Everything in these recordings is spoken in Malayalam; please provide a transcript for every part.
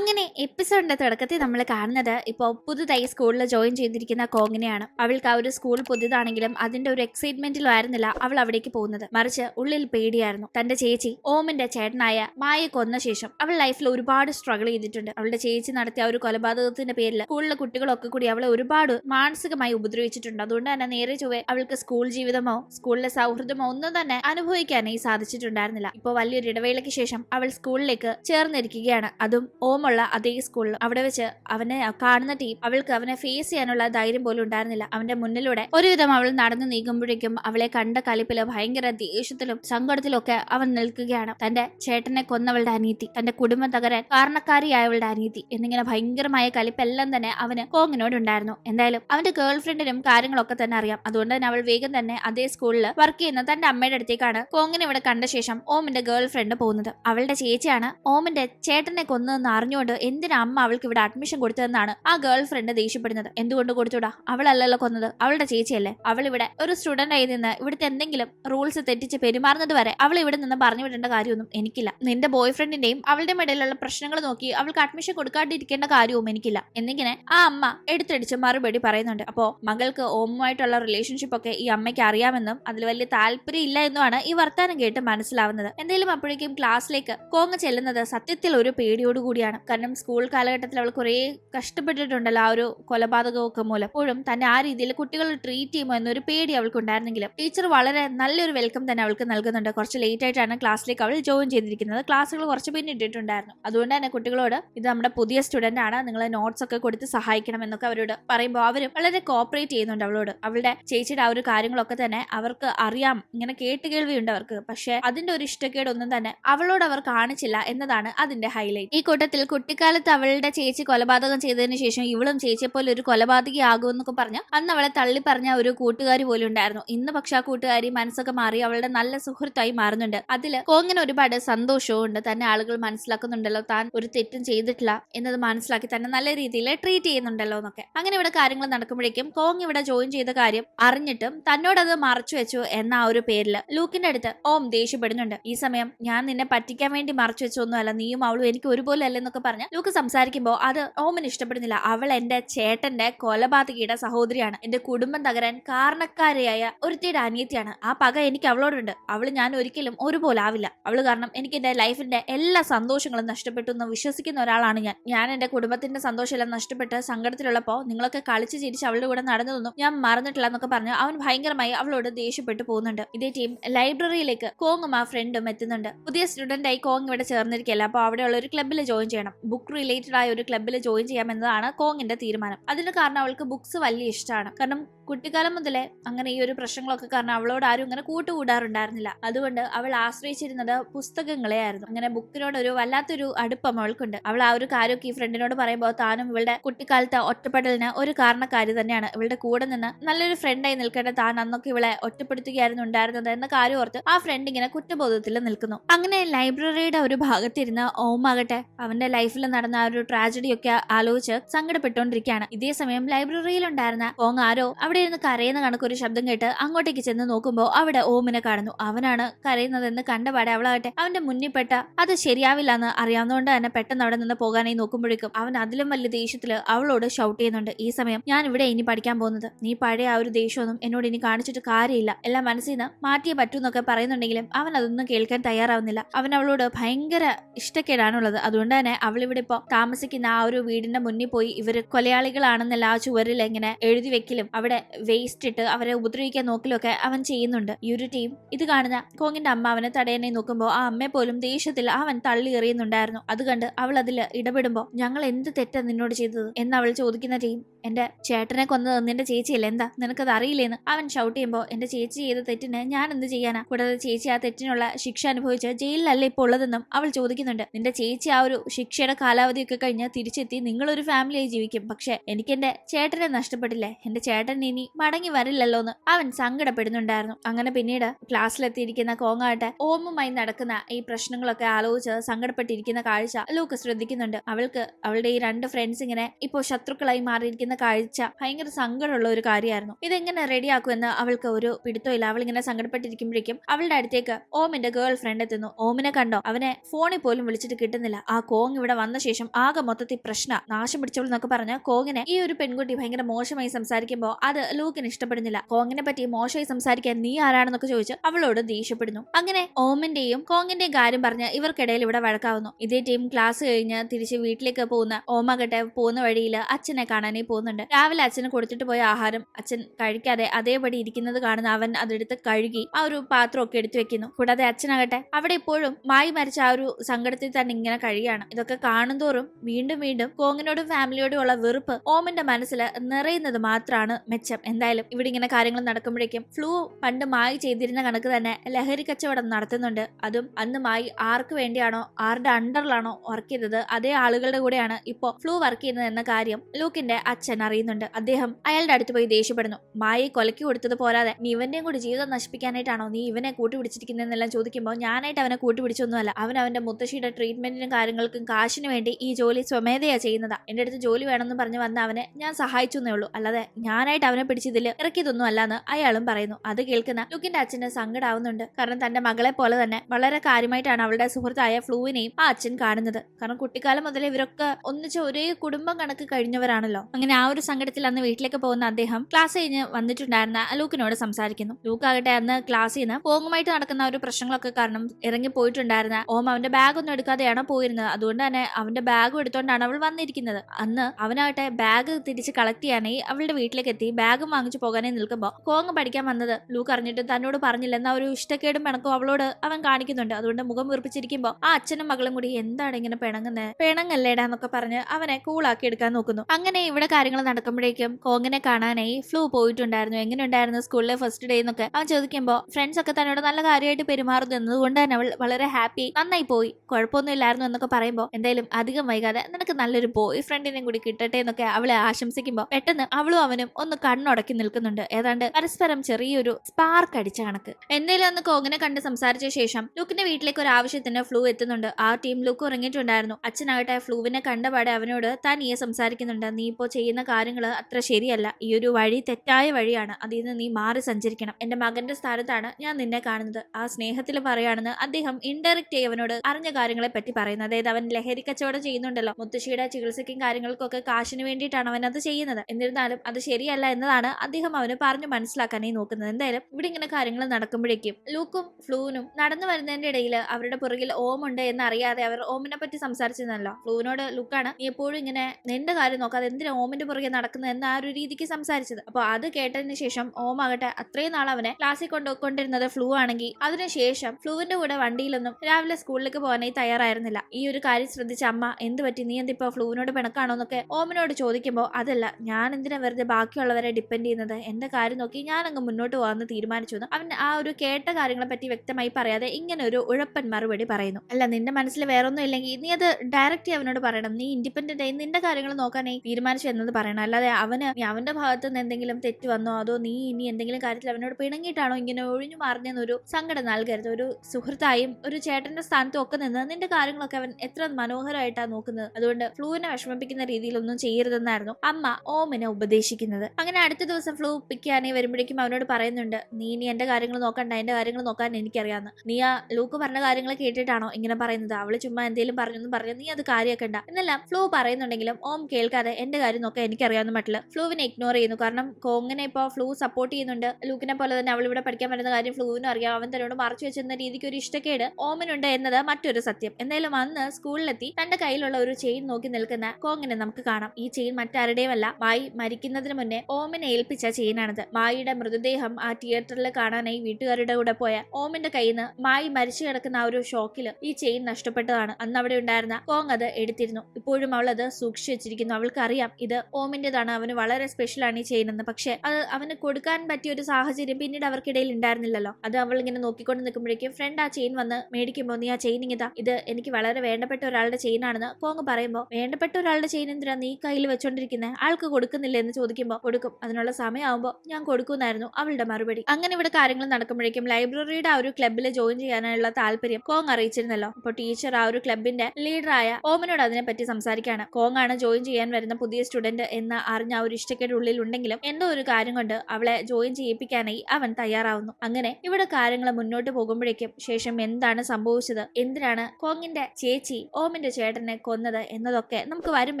അങ്ങനെ എപ്പിസോഡിന്റെ തുടക്കത്തിൽ നമ്മൾ കാണുന്നത് ഇപ്പോൾ പുതുതായി സ്കൂളിൽ ജോയിൻ ചെയ്തിരിക്കുന്ന കോങ്ങിനെയാണ്. അവൾക്ക് ആ ഒരു സ്കൂൾ പുതിയതാണെങ്കിലും അതിന്റെ ഒരു എക്സൈറ്റ്മെന്റിലും ആയിരുന്നില്ല അവൾ അവിടേക്ക് പോകുന്നത്. മറിച്ച് ഉള്ളിൽ പേടിയായിരുന്നു. തന്റെ ചേച്ചി ഓമിന്റെ ചേട്ടനായ മായ കൊന്ന ശേഷം അവൾ ലൈഫിൽ ഒരുപാട് സ്ട്രഗിൾ ചെയ്തിട്ടുണ്ട്. അവളുടെ ചേച്ചി നടത്തിയ ഒരു കൊലപാതകത്തിന്റെ പേരിൽ സ്കൂളിലെ കുട്ടികളൊക്കെ കൂടി അവളെ ഒരുപാട് മാനസികമായി ഉപദ്രവിച്ചിട്ടുണ്ട്. അതുകൊണ്ട് തന്നെ നേരെ ചൊവ്വെ അവൾക്ക് സ്കൂൾ ജീവിതമോ സ്കൂളിലെ സൗഹൃദമോ ഒന്നും തന്നെ അനുഭവിക്കാനായി സാധിച്ചിട്ടുണ്ടായിരുന്നില്ല. ഇപ്പോൾ വലിയൊരു ഇടവേളയ്ക്ക് ശേഷം അവൾ സ്കൂളിലേക്ക് ചേർന്നിരിക്കുകയാണ്. അതും ഓമുള്ള അതേ സ്കൂളിൽ അവിടെ വെച്ച് അവനെ കാണുന്ന ടീം അവൾക്ക് അവനെ ഫേസ് ചെയ്യാനുള്ള ധൈര്യം പോലും ഉണ്ടായിരുന്നില്ല. അവന്റെ മുന്നിലൂടെ ഒരുവിധം അവൾ നടന്നു നീങ്ങുമ്പോഴേക്കും അവളെ കണ്ട കലിപ്പിൽ ഭയങ്കര ദേഷ്യത്തിലും സങ്കടത്തിലും ഒക്കെ അവൻ നിൽക്കുകയാണ്. തന്റെ ചേട്ടനെ കൊന്നവളുടെ അനീതി തന്റെ കുടുംബം തകരാൻ കാരണക്കാരിയായവളുടെ അനീതി എന്നിങ്ങനെ ഭയങ്കരമായ കലിപ്പെല്ലാം തന്നെ അവന് കോങ്ങിനോട് ഉണ്ടായിരുന്നു. എന്തായാലും അവന്റെ ഗേൾ ഫ്രണ്ടിനും കാര്യങ്ങളൊക്കെ തന്നെ അറിയാം. അതുകൊണ്ട് തന്നെ അവൾ വേഗം തന്നെ അതേ സ്കൂളിൽ വർക്ക് ചെയ്യുന്ന തന്റെ അമ്മയുടെ അടുത്തേക്കാണ് കോങ്ങിനെ ഇവിടെ കണ്ട ശേഷം ഓമിന്റെ ഗേൾ ഫ്രണ്ട് പോകുന്നത്. അവളുടെ ചേച്ചിയാണ് ഓമിന്റെ ചേട്ടനെ കൊന്നതെന്ന് അറിഞ്ഞുകൊണ്ട് എന്തിനാ അമ്മ അവൾക്ക് ഇവിടെ അഡ്മിഷൻ കൊടുത്തതെന്നാണ് ആ ഗേൾ ഫ്രണ്ട് ദേഷ്യപ്പെടുന്നത്. എന്തുകൊണ്ട് കൊടുത്തൂടാ? അവളല്ലല്ലോ കൊന്നത്. അവളുടെ ചേച്ചിയല്ലേ. അവൾ ഇവിടെ ഒരു സ്റ്റുഡന്റ് ആയി നിന്ന് ഇവിടുത്തെ എന്തെങ്കിലും റൂൾസ് തെറ്റിച്ച് പെരുമാറുന്നത് വരെ അവൾ ഇവിടെ നിന്ന് പറഞ്ഞു വിടേണ്ട കാര്യമൊന്നും എനിക്കില്ല. നിന്റെ ബോയ് ഫ്രണ്ടിന്റെയും അവളുടെ ഇടയിലുള്ള പ്രശ്നങ്ങൾ നോക്കി അവൾക്ക് അഡ്മിഷൻ കൊടുക്കാണ്ടിരിക്കേണ്ട കാര്യവും എനിക്കില്ല. എന്നിങ്ങനെ ആ അമ്മ എടുത്തടിച്ച് മറുപടി പറയുന്നുണ്ട്. അപ്പോ മകൾക്ക് ഓമുമായിട്ടുള്ള റിലേഷൻഷിപ്പ് ഒക്കെ ഈ അമ്മയ്ക്ക് അറിയാമെന്നും അതിൽ വലിയ താല്പര്യം ഇല്ല എന്നുമാണ് ഈ വർത്താനം കേട്ട് മനസ്സിലാവുന്നത്. എന്തെങ്കിലും അപ്പോഴേക്കും ക്ലാസ്സിലേക്ക് കോങ്ങ ചെല്ലുന്നത് സത്യത്തിൽ ഒരു പേടിയോടുകൂടിയാണ്. കാരണം സ്കൂൾ കാലഘട്ടത്തിൽ അവൾ കുറേ കഷ്ടപ്പെട്ടിട്ടുണ്ടല്ലോ ആ ഒരു കൊലപാതകമൊക്കെ മൂലം. അപ്പോഴും തന്നെ ആ രീതിയിൽ കുട്ടികൾ ട്രീറ്റ് ചെയ്യുമോ എന്നൊരു പേടി അവൾക്ക് ഉണ്ടായിരുന്നെങ്കിലും ടീച്ചർ വളരെ നല്ലൊരു വെൽക്കം തന്നെ അവൾക്ക് നൽകുന്നുണ്ട്. കുറച്ച് ലേറ്റ് ആയിട്ടാണ് ക്ലാസ്സിലേക്ക് അവൾ ജോയിൻ ചെയ്തിരിക്കുന്നത്. ക്ലാസ്സുകൾ കുറച്ച് പിന്നെ ഇട്ടിട്ടുണ്ടായിരുന്നു. അതുകൊണ്ട് തന്നെ കുട്ടികളോട് ഇത് നമ്മുടെ പുതിയ സ്റ്റുഡന്റ് ആണ് നിങ്ങളെ നോട്ട്സ് ഒക്കെ കൊടുത്ത് സഹായിക്കണം എന്നൊക്കെ അവരോട് പറയുമ്പോൾ അവരും വളരെ കോപ്പറേറ്റ് ചെയ്യുന്നുണ്ട് അവളോട്. അവളുടെ ചേച്ചിയുടെ ആ ഒരു കാര്യങ്ങളൊക്കെ തന്നെ അവർക്ക് അറിയാം. ഇങ്ങനെ കേട്ട് കേൾവിയുണ്ട് അവർക്ക്. പക്ഷെ അതിന്റെ ഒരു ഇഷ്ടക്കേടൊന്നും തന്നെ അവളോട് അവർ കാണിച്ചില്ല എന്നതാണ് അതിന്റെ ഹൈലൈറ്റ് ഈ കൂട്ടത്തിൽ കുട്ടിക്കാലത്ത് അവളുടെ ചേച്ചി കൊലപാതകം ചെയ്തതിനു ശേഷം ഇവളും ചേച്ചിയെ പോലെ ഒരു കൊലപാതകി എന്നൊക്കെ പറഞ്ഞ് അന്ന് അവളെ തള്ളി പറഞ്ഞ ഒരു കൂട്ടുകാരി പോലും ഉണ്ടായിരുന്നു. ഇന്ന് പക്ഷെ ആ കൂട്ടുകാരി മനസ്സൊക്കെ മാറി അവളുടെ നല്ല സുഹൃത്തായി മാറുന്നുണ്ട്. അതിൽ കോങ്ങിന് ഒരുപാട് സന്തോഷവും ഉണ്ട്. തന്നെ ആളുകൾ മനസ്സിലാക്കുന്നുണ്ടല്ലോ താൻ ഒരു തെറ്റും ചെയ്തിട്ടില്ല എന്നത് മനസ്സിലാക്കി തന്നെ നല്ല രീതിയിൽ ട്രീറ്റ് ചെയ്യുന്നുണ്ടല്ലോ എന്നൊക്കെ. അങ്ങനെ ഇവിടെ കാര്യങ്ങൾ നടക്കുമ്പോഴേക്കും കോങ് ഇവിടെ ജോയിൻ ചെയ്ത കാര്യം അറിഞ്ഞിട്ടും തന്നോടത് മറച്ചു വെച്ചു എന്ന ആ ഒരു പേരിൽ ലൂക്കിന്റെ അടുത്ത് ഓം ദേഷ്യപ്പെടുന്നുണ്ട്. ഈ സമയം ഞാൻ നിന്നെ പറ്റിക്കാൻ വേണ്ടി മറച്ചു വെച്ചൊന്നുമല്ല നീയും അവളും എനിക്ക് ഒരുപോലെ അല്ലെന്നൊക്കെ പറഞ്ഞ് ലൂക്ക് സംസാരിക്കുമ്പോൾ അത് ഓമിന് ഇഷ്ടപ്പെടുന്നില്ല. അവൾ എന്റെ ചേട്ടന്റെ കൊലപാതകിയുടെ സഹോദരിയാണ്. എന്റെ കുടുംബം തകരാൻ കാരണക്കാരിയായ ഒരുത്തിയുടെ അനിയത്തിയാണ്. ആ പക എനിക്ക് അവളോടുണ്ട്. അവൾ ഞാൻ ഒരിക്കലും ഒരുപോലെ ആവില്ല. അവൾ കാരണം എനിക്ക് എന്റെ ലൈഫിന്റെ എല്ലാ സന്തോഷങ്ങളും നഷ്ടപ്പെട്ടു എന്ന് വിശ്വസിക്കുന്ന ഒരാളാണ് ഞാൻ. ഞാൻ എന്റെ കുടുംബത്തിന്റെ സന്തോഷമെല്ലാം നഷ്ടപ്പെട്ട് സങ്കടത്തിലുള്ളപ്പോ നിങ്ങളൊക്കെ കളിച്ച് ചിരിച്ച് അവളുടെ കൂടെ നടന്നതൊന്നും ഞാൻ മറന്നിട്ടില്ല എന്നൊക്കെ പറഞ്ഞ് അവൻ ഭയങ്കരമായി അവളോട് ദേഷ്യപ്പെട്ടു പോകുന്നുണ്ട്. ഇതേ ടീം ലൈബ്രറിയിലേക്ക് കോങ്ങും ആ ഫ്രണ്ടും എത്തുന്നുണ്ട്. പുതിയ സ്റ്റുഡന്റായി കോങ് ഇവിടെ ചേർന്നിരിക്കല്ല അപ്പോൾ അവിടെയുള്ള ഒരു ക്ലബ്ബിൽ ജോയിൻ ചെയ്യണം. ബുക്ക് റിലേറ്റഡ് ആയ ഒരു ക്ലബ്ബിൽ ജോയിൻ ചെയ്യാമെന്നതാണ് കോങ്ങിന്റെ തീരുമാനം. അതിന് കാരണം അവൾക്ക് ബുക്സ് വലിയ ഇഷ്ടമാണ് കാരണം കുട്ടിക്കാലം മുതലേ അങ്ങനെ ഈ ഒരു പ്രശ്നങ്ങളൊക്കെ കാരണം അവളോട് ആരും ഇങ്ങനെ കൂട്ടുകൂടാറുണ്ടായിരുന്നില്ല. അതുകൊണ്ട് അവൾ ആശ്രയിച്ചിരുന്നത് പുസ്തകങ്ങളെ ആയിരുന്നു അങ്ങനെ ബുക്കിനോട് ഒരു വല്ലാത്തൊരു അടുപ്പം അവൾക്കുണ്ട്. അവൾ ആ ഒരു കാര്യമൊക്കെ ഈ ഫ്രണ്ടിനോട് പറയുമ്പോൾ താനും ഇവളുടെ കുട്ടിക്കാലത്തെ ഒറ്റപ്പെടലിന് ഒരു കാരണക്കാരി തന്നെയാണ്. ഇവളുടെ കൂടെ നിന്ന് നല്ലൊരു ഫ്രണ്ടായി നിൽക്കേണ്ട താൻ അന്നൊക്കെ ഇവളെ ഒറ്റപ്പെടുത്തുകയായിരുന്നു ഉണ്ടായിരുന്നത് എന്ന കാര്യം ഓർത്ത് ആ ഫ്രണ്ട് ഇങ്ങനെ കുറ്റബോധത്തിൽ നിൽക്കുന്നു. അങ്ങനെ ലൈബ്രറിയുടെ ഒരു ഭാഗത്തിരുന്ന് ഓമാകട്ടെ അവന്റെ ലൈഫിൽ നടന്ന ആ ഒരു ട്രാജഡിയൊക്കെ ആലോചിച്ച് സങ്കടപ്പെട്ടുകൊണ്ടിരിക്കുകയാണ്. ഇതേ സമയം ലൈബ്രറിയിൽ ഉണ്ടായിരുന്ന ഓങ് ആരോ അവിടെ ഇരുന്ന് കരയുന്ന കണക്കൊരു ശബ്ദം കേട്ട് അങ്ങോട്ടേക്ക് ചെന്ന് നോക്കുമ്പോൾ അവിടെ ഓമിനെ കാണുന്നു. അവനാണ് കരയുന്നതെന്ന് കണ്ടപാടെ അവളാകട്ടെ. അവന്റെ മുന്നിൽപ്പെട്ട അത് ശരിയാവില്ല എന്ന് അറിയാവുന്നതുകൊണ്ട് തന്നെ പെട്ടെന്ന് അവിടെ നിന്ന് പോകാനായി നോക്കുമ്പോഴേക്കും അവൻ അതിലും വലിയ ദേഷ്യത്തിൽ അവളോട് ഷൗട്ട് ചെയ്യുന്നുണ്ട്. ഈ സമയം ഞാൻ ഇവിടെ ഇനി പഠിക്കാൻ പോകുന്നത്. നീ പഴയ ആ ഒരു ദേഷ്യമൊന്നും എന്നോട് ഇനി കാണിച്ചിട്ട് കാര്യമില്ല. എല്ലാം മനസ്സിൽ നിന്ന് മാറ്റിയേ പറ്റൂ എന്നൊക്കെ പറയുന്നുണ്ടെങ്കിലും അവൻ അതൊന്നും കേൾക്കാൻ തയ്യാറാവുന്നില്ല. അവൻ അവളോട് ഭയങ്കര ഇഷ്ടക്കേടാണുള്ളത്. അതുകൊണ്ട് തന്നെ അവളിവിടെ ഇവിടെ ഇപ്പോ താമസിക്കുന്ന ആ ഒരു വീടിന്റെ മുന്നിൽ പോയി ഇവർ കൊലയാളികളാണെന്നല്ല ആ ചുവരിൽ എങ്ങനെ എഴുതി വെക്കലും അവിടെ വേസ്റ്റ് ഇട്ട് അവരെ ഉപദ്രവിക്കാൻ നോക്കലൊക്കെ അവൻ ചെയ്യുന്നുണ്ട്. ഈ ഒരു ടീം ഇത് കാണുന്ന കോങ്ങിന്റെ അമ്മ അവനെ തടയനെ നോക്കുമ്പോൾ ആ അമ്മയെ പോലും ദേഷ്യത്തിൽ അവൻ തള്ളി എറിയുന്നുണ്ടായിരുന്നു അത് കണ്ട് അവൾ അതിൽ ഇടപെടുമ്പോൾ ഞങ്ങൾ എന്ത് തെറ്റാ നിന്നോട് ചെയ്തത്? എന്ന് അവൾ ചോദിക്കുന്ന ടീം എന്റെ ചേട്ടനെ കൊന്നത് നിന്റെ ചേച്ചിയല്ലേ എന്താ? നിനക്കത് അറിയില്ലേന്ന്? അവൻ ഷൗട്ട് ചെയ്യുമ്പോൾ എന്റെ ചേച്ചി ചെയ്ത തെറ്റിന് ഞാൻ എന്ത് ചെയ്യാനാ? കൂടാതെ ചേച്ചി ആ തെറ്റിനുള്ള ശിക്ഷ അനുഭവിച്ച് ജയിലിലല്ല ഇപ്പോൾ ഉള്ളതെന്നും അവൾ ചോദിക്കുന്നുണ്ട്. നിന്റെ ചേച്ചി ആ ഒരു ശിക്ഷയുടെ കാലാവധിയൊക്കെ കഴിഞ്ഞ് തിരിച്ചെത്തി നിങ്ങളൊരു ഫാമിലിയായി ജീവിക്കും. പക്ഷെ എനിക്ക് എന്റെ ചേട്ടനെ നഷ്ടപ്പെട്ടില്ലേ? എന്റെ ചേട്ടൻ ഇനി മടങ്ങി വരില്ലല്ലോ എന്ന് അവൻ സങ്കടപ്പെടുന്നുണ്ടായിരുന്നു. അങ്ങനെ പിന്നീട് ക്ലാസ്സിലെത്തിയിരിക്കുന്ന കോങ്ങാട്ടെ ഓമുമായി നടക്കുന്ന ഈ പ്രശ്നങ്ങളൊക്കെ ആലോചിച്ച് സങ്കടപ്പെട്ടിരിക്കുന്ന കാഴ്ച ലൂക്ക് ശ്രദ്ധിക്കുന്നുണ്ട്. അവൾക്ക് അവളുടെ ഈ രണ്ട് ഫ്രണ്ട്സ് ഇങ്ങനെ ഇപ്പോൾ ശത്രുക്കളായി മാറിയിരിക്കുന്ന ചെയ്യുന്ന കാഴ്ച ഭയങ്കര സങ്കടമുള്ള ഒരു കാര്യമായിരുന്നു. ഇതെങ്ങനെ റെഡിയാക്കുമെന്ന് അവൾക്ക് ഒരു പിടുത്തമില്ല അവൾ ഇങ്ങനെ സങ്കടപ്പെട്ടിരിക്കുമ്പോഴേക്കും അവളുടെ അടുത്തേക്ക് ഓമിന്റെ ഗേൾ ഫ്രണ്ട് എത്തുന്നു. ഓമിനെ കണ്ടോ? അവനെ ഫോണിൽ പോലും വിളിച്ചിട്ട് കിട്ടുന്നില്ല. ആ കോങ് ഇവിടെ വന്ന ശേഷം ആകെ മൊത്തത്തിൽ പ്രശ്ന. നാശം പിടിച്ചവൾ എന്നൊക്കെ പറഞ്ഞ് കോങ്ങിനെ ഈ ഒരു പെൺകുട്ടി ഭയങ്കര മോശമായി സംസാരിക്കുമ്പോൾ അത് ലൂക്കിന് ഇഷ്ടപ്പെടുന്നില്ല. കോങ്ങിനെ പറ്റി മോശമായി സംസാരിക്കാൻ നീ ആരാണെന്നൊക്കെ ചോദിച്ച് അവളോട് ദേഷ്യപ്പെടുന്നു. അങ്ങനെ ഓമിന്റെയും കോങ്ങിന്റെയും കാര്യം പറഞ്ഞ് ഇവർക്കിടയിൽ ഇവിടെ വഴക്കാവുന്നു. ഇതേ ടീം ക്ലാസ് കഴിഞ്ഞ് തിരിച്ച് വീട്ടിലേക്ക് പോകുന്ന ഓമകട്ടെ പോകുന്ന വഴിയിൽ അച്ഛനെ കാണാനേ പോകുന്നുണ്ട്. രാവിലെ അച്ഛന് കൊടുത്തിട്ട് പോയ ആഹാരം അച്ഛൻ കഴിക്കാതെ അതേപടി ഇരിക്കുന്നത് കാണുന്ന അവൻ അതെടുത്ത് കഴുകി ആ ഒരു പാത്രമൊക്കെ എടുത്തു വെക്കുന്നു. കൂടാതെ അച്ഛനാകട്ടെ അവിടെ ഇപ്പോഴും മായി മരിച്ച ആ ഒരു സങ്കടത്തിൽ തന്നെ ഇങ്ങനെ കഴിയാണ് ഇതൊക്കെ കാണുന്തോറും വീണ്ടും വീണ്ടും കോങ്ങിനോടും ഫാമിലിയോടും ഉള്ള വെറുപ്പ് ഓമിന്റെ മനസ്സിൽ നിറയുന്നത് മാത്രമാണ് മെച്ചം. എന്തായാലും ഇവിടെ ഇങ്ങനെ കാര്യങ്ങൾ നടക്കുമ്പോഴേക്കും ഫ്ലൂ പണ്ട് മായി ചെയ്തിരുന്ന കണക്ക് തന്നെ ലഹരി കച്ചവടം നടത്തുന്നുണ്ട്. അതും അന്ന് മായി ആർക്ക് വേണ്ടിയാണോ ആരുടെ അണ്ടറിലാണോ വർക്ക് ചെയ്തത് അതേ ആളുകളുടെ കൂടെയാണ് ഇപ്പോ ഫ്ലൂ വർക്ക് ചെയ്യുന്നത് എന്ന കാര്യം ലൂക്കിന്റെ അച്ഛൻ അറിയുന്നുണ്ട് അദ്ദേഹം അയാളുടെ അടുത്ത് പോയി ദേഷ്യപ്പെടുന്നു. മായെ കൊലക്കി കൊടുത്തത് പോരാതെ നീ ഇവന്റെയും കൂടി ജീവിതം നശിപ്പിക്കാനായിട്ടാണോ നീ ഇവനെ കൂട്ടുപിടിച്ചിരിക്കുന്നതെന്നെല്ലാം ചോദിക്കുമ്പോൾ ഞാനായിട്ട് അവനെ കൂട്ടുപിടിച്ചൊന്നുമല്ല. അവൻ അവന്റെ മുത്തശ്ശിയുടെ ട്രീറ്റ്മെന്റിനും കാര്യങ്ങൾക്കും കാശിനു വേണ്ടി ഈ ജോലി സ്വമേധയാ ചെയ്യുന്നതാ. എന്റെ അടുത്ത് ജോലി വേണമെന്ന് പറഞ്ഞ് വന്ന അവനെ ഞാൻ സഹായിച്ചു എന്നേ ഉള്ളൂ. അല്ലാതെ ഞാനായിട്ട് അവനെ പിടിച്ചതിൽ ഇറക്കിയതൊന്നും അല്ലാന്ന് അയാളും പറയുന്നു. അത് കേൾക്കുന്ന ലുക്കിന്റെ അച്ഛന് സങ്കടാവുന്നുണ്ട്. കാരണം തന്റെ മകളെ പോലെ തന്നെ വളരെ കാര്യമായിട്ടാണ് അവളുടെ സുഹൃത്തായ ഫ്ലൂവിനെയും ആ അച്ഛൻ കാണുന്നത്. കാരണം കുട്ടിക്കാലം മുതലേ ഇവരൊക്കെ ഒന്നിച്ച് ഒരേ കുടുംബം കണക്ക് കഴിഞ്ഞവരാണല്ലോ. അങ്ങനെ ഒരു സങ്കടത്തിൽ അന്ന് വീട്ടിലേക്ക് പോകുന്ന അദ്ദേഹം ക്ലാസ് കഴിഞ്ഞ് വന്നിട്ടുണ്ടായിരുന്ന ലൂക്കിനോട് സംസാരിക്കുന്നു. ലൂക്ക് ആകട്ടെ അന്ന് ക്ലാസ്സിൽ നിന്ന് പോങ്ങുമായിട്ട് നടക്കുന്ന ഒരു പ്രശ്നങ്ങളൊക്കെ കാരണം ഇറങ്ങി പോയിട്ടുണ്ടായിരുന്ന ഓം അവന്റെ ബാഗ് ഒന്നും എടുക്കാതെയാണ് പോയിരുന്നത്. അതുകൊണ്ട് തന്നെ അവന്റെ ബാഗ് എടുത്തോണ്ടാണ് അവൾ വന്നിരിക്കുന്നത്. അന്ന് അവനാകട്ടെ ബാഗ് തിരിച്ച് കളക്ട് ചെയ്യാനായി അവളുടെ വീട്ടിലേക്ക് എത്തി. ബാഗും വാങ്ങിച്ചു പോകാനായി നിൽക്കുമ്പോൾ കോങ് പഠിക്കാൻ വന്നത് ലൂക്ക് അറിഞ്ഞിട്ട് തന്നോട് പറഞ്ഞില്ല എന്നാ ഒരു ഇഷ്ടക്കേടും പിണക്കും അവളോട് അവൻ കാണിക്കുന്നുണ്ട്. അതുകൊണ്ട് മുഖം വീർപ്പിച്ചിരിക്കുമ്പോൾ ആ അച്ഛനും മകളും കൂടി എന്താണ് ഇങ്ങനെ പിണങ്ങുന്നത് പിണങ്ങല്ലേടാ എന്നൊക്കെ പറഞ്ഞ് അവനെ കൂളാക്കി എടുക്കാൻ നോക്കുന്നു. അങ്ങനെ ഇവിടെ കാര്യങ്ങൾ നടക്കുമ്പോഴേക്കും കോങ്ങിനെ കാണാനായി ഫ്ലൂ പോയിട്ടുണ്ടായിരുന്നു. എങ്ങനെയുണ്ടായിരുന്നു സ്കൂളിലെ ഫസ്റ്റ് ഡേ എന്നൊക്കെ? അവൻ ചോദിക്കുമ്പോൾ ഫ്രണ്ട്സ് ഒക്കെ തന്നോട് നല്ല കാര്യമായിട്ട് പെരുമാറുന്നു എന്നതുകൊണ്ട് തന്നെ അവൾ വളരെ ഹാപ്പി നന്നായി പോയി. കുഴപ്പമൊന്നും ഇല്ലായിരുന്നു എന്നൊക്കെ പറയുമ്പോൾ എന്തായാലും അധികം വൈകാതെ നിനക്ക് നല്ലൊരു ബോയ് ഫ്രണ്ടിനെയും കൂടി കിട്ടട്ടെ എന്നൊക്കെ അവളെ ആശംസിക്കുമ്പോൾ പെട്ടെന്ന് അവളും അവനും ഒന്ന് കണ്ണുടക്കി നിൽക്കുന്നുണ്ട്. ഏതാണ്ട് പരസ്പരം ചെറിയൊരു സ്പാർക്ക് അടിച്ച കണക്ക്. എന്തായാലും അന്ന് കോങ്ങിനെ കണ്ട് സംസാരിച്ച ശേഷം ലുക്കിന്റെ വീട്ടിലേക്ക് ഒരു ആവശ്യത്തിന് ഫ്ലൂ എത്തുന്നുണ്ട്. ആ ടീം ലുക്ക് ഉറങ്ങിയിട്ടുണ്ടായിരുന്നു. അച്ഛനാകട്ടെ ഫ്ലൂവിനെ കണ്ടപാടെ അവനോട് താൻ ഈ സംസാരിക്കുന്നുണ്ട്. നീ ഇപ്പോൾ ചെയ്യുന്ന കാര്യങ്ങൾ അത്ര ശരിയല്ല. ഈ ഒരു വഴി തെറ്റായ വഴിയാണ് അതിൽ നിന്ന് നീ മാറി സഞ്ചരിക്കണം. എന്റെ മകന്റെ സ്ഥാനത്താണ് ഞാൻ നിന്നെ കാണുന്നത്. ആ സ്നേഹത്തിൽ പറയുകയാണെന്ന് അദ്ദേഹം ഇൻഡയറക്റ്റ് അവനോട് അറിഞ്ഞ കാര്യങ്ങളെ പറ്റി പറയുന്നത് അതായത് അവൻ ലഹരി കച്ചവടം ചെയ്യുന്നുണ്ടല്ലോ. മുത്തശ്ശിയുടെ ചികിത്സയ്ക്കും കാര്യങ്ങൾക്കൊക്കെ കാശിന് വേണ്ടിയിട്ടാണ് അവൻ അത് ചെയ്യുന്നത്. എന്നിരുന്നാലും അത് ശരിയല്ല എന്നതാണ് അദ്ദേഹം അവന് പറഞ്ഞു മനസ്സിലാക്കാനായി നോക്കുന്നത്. എന്തായാലും ഇവിടെ ഇങ്ങനെ കാര്യങ്ങൾ നടക്കുമ്പോഴേക്കും ലൂക്കും ഫ്ലൂവിനും നടന്നു വരുന്നതിന്റെ ഇടയിൽ അവരുടെ പുറകിൽ ഓം ഉണ്ട് എന്നറിയാതെ അവർ ഓമിനെ പറ്റി സംസാരിച്ചിരുന്നല്ലോ. ഫ്ലൂവിനോട് ലുക്കാണ് നീ എപ്പോഴും ഇങ്ങനെ നിന്റെ കാര്യം നോക്കാതെ എന്തിനാ ഓമിന്റെ പുറകെ നടക്കുന്നത് എന്ന ആ ഒരു രീതിക്ക് സംസാരിച്ചത്. അപ്പൊ അത് കേട്ടതിന് ശേഷം ഓം ആകട്ടെ അത്രയും നാൾ അവനെ ക്ലാസ്സിൽ കൊണ്ടുകൊണ്ടിരുന്നത് ഫ്ലൂ ആണെങ്കിൽ അതിനുശേഷം ഫ്ലൂവിന്റെ കൂടെ വണ്ടിയിലൊന്നും രാവിലെ സ്കൂളിലേക്ക് പോകാനായി തയ്യാറായിരുന്നില്ല. ഈ ഒരു കാര്യം ശ്രദ്ധിച്ച അമ്മ എന്ത് പറ്റി? നീ എന്തിപ്പോ ഫ്ലൂവിനോട് പിണക്കാണോ? എന്നൊക്കെ ഓമിനോട് ചോദിക്കുമ്പോൾ അതല്ല ഞാൻ എന്തിനാ വെറുതെ ബാക്കിയുള്ളവരെ ഡിപ്പെൻഡ് ചെയ്യുന്നത്? എന്റെ കാര്യം നോക്കി ഞാൻ അങ്ങ് മുന്നോട്ട് പോകാമെന്ന് തീരുമാനിച്ചു അവൻ ആ ഒരു കേട്ട കാര്യങ്ങളെ പറ്റി വ്യക്തമായി പറയാതെ ഇങ്ങനെ ഒരു ഉഴപ്പൻ മറുപടി പറയുന്നു. അല്ല നിന്റെ മനസ്സിൽ വേറൊന്നും ഇല്ലെങ്കിൽ നീ അത് ഡയറക്റ്റ് അവനോട് പറയണം. നീ ഇൻഡിപെൻഡന്റ് ആയി നിന്റെ കാര്യങ്ങൾ നോക്കാനായി തീരുമാനിച്ചു എന്നത് പറയണം. അല്ലാതെ അവന് അവന്റെ ഭാഗത്ത് നിന്ന് എന്തെങ്കിലും തെറ്റ് വന്നോ അതോ നീ ഇനി എന്തെങ്കിലും കാര്യത്തിൽ അവനോട് പിണങ്ങിയിട്ടാണോ ഇങ്ങനെ ഒഴിഞ്ഞു മാറിഞ്ഞെന്നൊരു സങ്കടം നൽകരുത്. ഒരു സുഹൃത്തായും ഒരു ചേട്ടന്റെ സ്ഥാനത്തും ഒക്കെ നിന്ന് നിന്റെ കാര്യങ്ങളൊക്കെ അവൻ എത്ര മനോഹരമായിട്ടാണ് നോക്കുന്നത്. അതുകൊണ്ട് ഫ്ലൂവിനെ വിഷമിപ്പിക്കുന്ന രീതിയിലൊന്നും ചെയ്യരുതെന്നായിരുന്നു അമ്മ ഓമിനെ ഉപദേശിക്കുന്നത്. അങ്ങനെ അടുത്ത ദിവസം ഫ്ലൂ പിക്കാനായി വരുമ്പോഴേക്കും അവനോട് പറയുന്നുണ്ട് നീ ഇനി എന്റെ കാര്യങ്ങൾ നോക്കണ്ട. എന്റെ കാര്യങ്ങൾ നോക്കാൻ എനിക്കറിയാന്ന്. നീ ആ ലൂക്ക് പറഞ്ഞ കാര്യങ്ങൾ കേട്ടിട്ടാണോ ഇങ്ങനെ പറയുന്നത്? അവൾ ചുമ്മാ എന്തെങ്കിലും പറഞ്ഞു പറഞ്ഞു നീ അത് കാര്യമാക്കണ്ട എന്നെല്ലാം ഫ്ലൂ പറയുന്നുണ്ടെങ്കിലും ഓം കേൾക്കാതെ എന്റെ കാര്യം നോക്കാൻ എനിക്കറിയാവുന്ന മട്ടിൽ ഫ്ലൂവിനെ ഇഗ്നോർ ചെയ്യുന്നു. കാരണം കോങ്ങിനെ ഇപ്പോൾ ഫ്ലൂ സപ്പോർട്ട് ചെയ്യുന്നുണ്ട്. ലൂക്കിനെ പോലെ തന്നെ അവൾ ഇവിടെ പഠിക്കാൻ വരുന്ന കാര്യം ഫ്ലൂവിനും അറിയാം. അവൻ തന്നോട് മറച്ചു വെച്ചെന്ന രീതിക്ക് ഒരു ഇഷ്ടക്കേട് ഓമിനുണ്ട് എന്നത് മറ്റൊരു സത്യം. എന്തായാലും അന്ന് സ്കൂളിലെത്തി തന്റെ കയ്യിലുള്ള ഒരു ചെയിൻ നോക്കി നിൽക്കുന്ന കോങ്ങിനെ നമുക്ക് കാണാം. ഈ ചെയിൻ മറ്റാരുടെയും അല്ല മായി മരിക്കുന്നതിന് മുന്നേ ഓമിനെ ഏൽപ്പിച്ച ചെയിനാണിത് മായിയുടെ മൃതദേഹം ആ തിയേറ്ററിൽ കാണാനായി വീട്ടുകാരുടെ കൂടെ പോയ ഓമിന്റെ കയ്യിൽ നിന്ന് മായി മരിച്ചു കിടക്കുന്ന ആ ഒരു ഷോക്കിൽ ഈ ചെയിൻ നഷ്ടപ്പെട്ടതാണ്. അന്ന് അവിടെ ഉണ്ടായിരുന്ന കോങ് അത് എടുത്തിരുന്നു. ഇപ്പോഴും അവൾ അത് സൂക്ഷിച്ചു വെച്ചിരിക്കുന്നു. അവൾക്ക് അറിയാം ഇത് ഓമിന്റേതാണ് അവന് വളരെ സ്പെഷ്യലാണ് ഈ ചെയിൻ എന്ന്. പക്ഷെ അത് അവന് കൊടുക്കാൻ പറ്റിയ ഒരു സാഹചര്യം പിന്നീട് അവർക്കിടയിൽ ഉണ്ടായിരുന്നില്ലല്ലോ. അത് അവൾ ഇങ്ങനെ നോക്കിക്കൊണ്ട് നിൽക്കുമ്പോഴേക്കും ഫ്രണ്ട് ആ ചെയിൻ വന്ന് മേടിക്കുമ്പോൾ നീ ആ ചെയിൻ ഇതാ ഇത് എനിക്ക് വളരെ വേണ്ടപ്പെട്ട ഒരാളുടെ ചെയിൻ ആണെന്ന് കോങ് പറയുമ്പോൾ വേണ്ടപ്പെട്ട ഒരാളുടെ ചെയിൻ എന്തിനാ നീ കയ്യിൽ വെച്ചോണ്ടിരിക്കുന്നത് ആൾക്ക് കൊടുക്കുന്നില്ല? എന്ന് ചോദിക്കുമ്പോൾ കൊടുക്കും. അതിനുള്ള സമയമാകുമ്പോൾ ഞാൻ കൊടുക്കുന്നായിരുന്നു അവളുടെ മറുപടി. അങ്ങനെ ഇവിടെ കാര്യങ്ങൾ നടക്കുമ്പോഴേക്കും ലൈബ്രറിയുടെ ആ ഒരു ക്ലബ്ബിൽ ജോയിൻ ചെയ്യാനുള്ള താല്പര്യം കോങ് അറിയിച്ചിരുന്നല്ലോ. അപ്പോൾ ടീച്ചർ ആ ഒരു ക്ലബിന്റെ ലീഡറായ ഓമനോട് അതിനെപ്പറ്റി സംസാരിക്കുകയാണ് കോങ് ആണ് ജോയിൻ ചെയ്യാൻ വരുന്ന പുതിയ സ്റ്റുഡന്റ് ചെയ്യുന്നുണ്ട് എന്ന് അറിഞ്ഞ ഒരു ഇഷ്ടക്കേട് ഉള്ളിൽ ഉണ്ടെങ്കിലും എന്തോ ഒരു കാര്യം കൊണ്ട് അവളെ ജോയിൻ ചെയ്യിപ്പിക്കാനായി അവൻ തയ്യാറാവുന്നു. അങ്ങനെ ഇവിടെ കാര്യങ്ങൾ മുന്നോട്ട് പോകുമ്പോഴേക്കും ശേഷം എന്താണ് സംഭവിച്ചത്? എന്തിനാണ് കോങ്ങിന്റെ ചേച്ചി ഓമിന്റെ ചേട്ടനെ കൊന്നത് എന്നതൊക്കെ നമുക്ക് വരും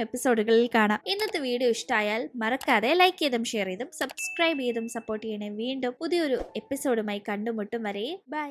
എപ്പിസോഡുകളിൽ കാണാം. ഇന്നത്തെ വീഡിയോ ഇഷ്ടമായാൽ മറക്കാതെ ലൈക്ക് ചെയ്തും ഷെയർ ചെയ്തും സബ്സ്ക്രൈബ് ചെയ്തും സപ്പോർട്ട് ചെയ്യണേ. വീണ്ടും പുതിയൊരു എപ്പിസോഡുമായി കണ്ടുമുട്ടും വരെ. ബൈ